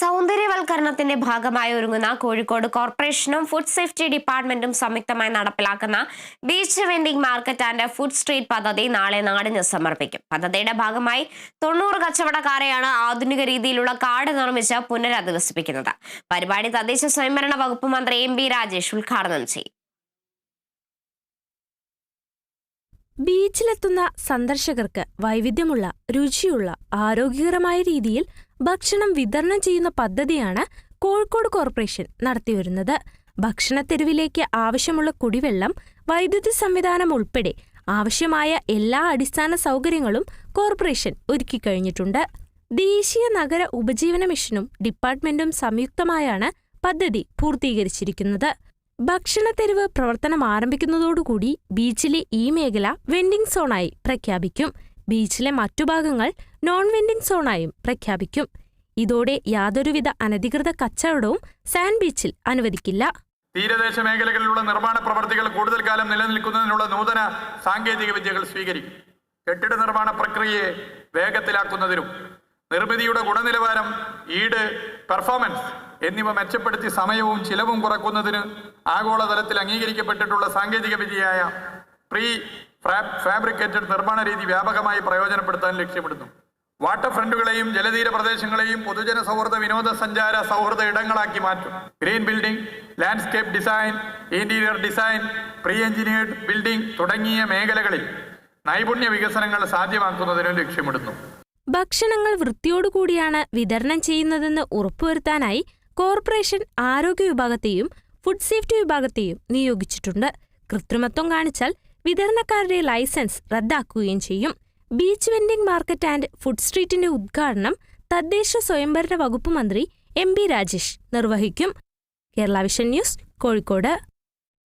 സൗന്ദര്യവൽക്കരണത്തിന്റെ ഭാഗമായി ഒരുങ്ങുന്ന കോഴിക്കോട് കോർപ്പറേഷനും ഫുഡ് സേഫ്റ്റി ഡിപ്പാർട്ട്മെന്റും സംയുക്തമായി നടപ്പിലാക്കുന്ന beach vending market and food street പദ്ധതി നാളെ നാടിന് സമർപ്പിക്കും. പദ്ധതിയുടെ ഭാഗമായി തൊണ്ണൂറ് കച്ചവടക്കാരെയാണ് ആധുനിക രീതിയിലുള്ള കാർഡ് നിർമ്മിച്ച് പുനരധിവസിപ്പിക്കുന്നത്. പരിപാടി തദ്ദേശ സ്വയംഭരണ വകുപ്പ് മന്ത്രി എം ബി രാജേഷ് ഉദ്ഘാടനം ചെയ്യും. ബീച്ചിലെത്തുന്ന സന്ദർശകർക്ക് വൈവിധ്യമുള്ള രുചിയുള്ള ആരോഗ്യകരമായ രീതിയിൽ ഭക്ഷണം വിതരണം ചെയ്യുന്ന പദ്ധതിയാണ് കോഴിക്കോട് കോർപ്പറേഷൻ നടത്തിവരുന്നത്. ഭക്ഷണത്തെരുവിലേക്ക് ആവശ്യമുള്ള കുടിവെള്ളം വൈദ്യുതി സംവിധാനം ഉൾപ്പെടെ ആവശ്യമായ എല്ലാ അടിസ്ഥാന സൗകര്യങ്ങളും കോർപ്പറേഷൻ ഒരുക്കിക്കഴിഞ്ഞിട്ടുണ്ട് ദേശീയ നഗര ഉപജീവന മിഷനും ഡിപ്പാർട്ട്മെന്റും സംയുക്തമായാണ് പദ്ധതി പൂർത്തീകരിച്ചിരിക്കുന്നത്. ഭക്ഷണത്തെരുവ് പ്രവർത്തനം ആരംഭിക്കുന്നതോടുകൂടി ബീച്ചിലെ ഈ മേഖല വെൻഡിംഗ് സോണായി പ്രഖ്യാപിക്കും. ബീച്ചിലെ മറ്റു ഭാഗങ്ങൾ നോൺ വെൻഡിംഗ് സോണായും പ്രഖ്യാപിക്കും. ഇതോടെ യാതൊരുവിധ അനധികൃത കച്ചവടവും സാൻഡ് ബീച്ചിൽ അനുവദിക്കില്ല. തീരദേശ മേഖലകളിലുള്ള നിർമ്മാണ പ്രവർത്തികൾ കൂടുതൽ കാലം നിലനിൽക്കുന്നതിനുള്ള നൂതന സാങ്കേതിക വിദ്യകൾ സ്വീകരിക്കും. കെട്ടിട നിർമ്മാണ പ്രക്രിയയെ വേഗത്തിലാക്കുന്നതിനും നിർമ്മിതിയുടെ ഗുണനിലവാരം ഈട് പെർഫോമൻസ് എന്നിവ മെച്ചപ്പെടുത്തി സമയവും ചിലവും കുറക്കുന്നതിന് ആഗോളതലത്തിൽ അംഗീകരിക്കപ്പെട്ടിട്ടുള്ള സാങ്കേതിക വിദ്യയായ പ്രീ ഫാബ്രിക്കേറ്റഡ് നിർമ്മാണ രീതി വ്യാപകമായി പ്രയോജനപ്പെടുത്താൻ ലക്ഷ്യമിടുന്നു. വാട്ടർ ഫ്രണ്ടുകളെയും ജലതീര പ്രദേശങ്ങളെയും പൊതുജന സൗഹൃദ വിനോദസഞ്ചാര സൗഹൃദ ഇടങ്ങളാക്കി മാറ്റും. Green building landscape design interior design pre engineered building തുടങ്ങിയ മേഖലകളിൽ നൈപുണ്യ വികസനങ്ങൾ സാധ്യമാക്കുന്നതിനും ലക്ഷ്യമിടുന്നു. ഭക്ഷണങ്ങൾ വൃത്തിയോടുകൂടിയാണ് വിതരണം ചെയ്യുന്നതെന്ന് ഉറപ്പുവരുത്താനായി കോർപ്പറേഷൻ ആരോഗ്യ വിഭാഗത്തെയും ഫുഡ് സേഫ്റ്റി വിഭാഗത്തെയും നിയോഗിച്ചിട്ടുണ്ട്. കൃത്രിമത്വം കാണിച്ചാൽ വിതരണക്കാരുടെ ലൈസൻസ് റദ്ദാക്കുകയും ചെയ്യും. Beach vending market and food സ്ട്രീറ്റിന്റെ ഉദ്ഘാടനം തദ്ദേശ സ്വയംഭരണ വകുപ്പ് മന്ത്രി എം ബി രാജേഷ് നിർവഹിക്കും. Kerala vision news Kozhikode.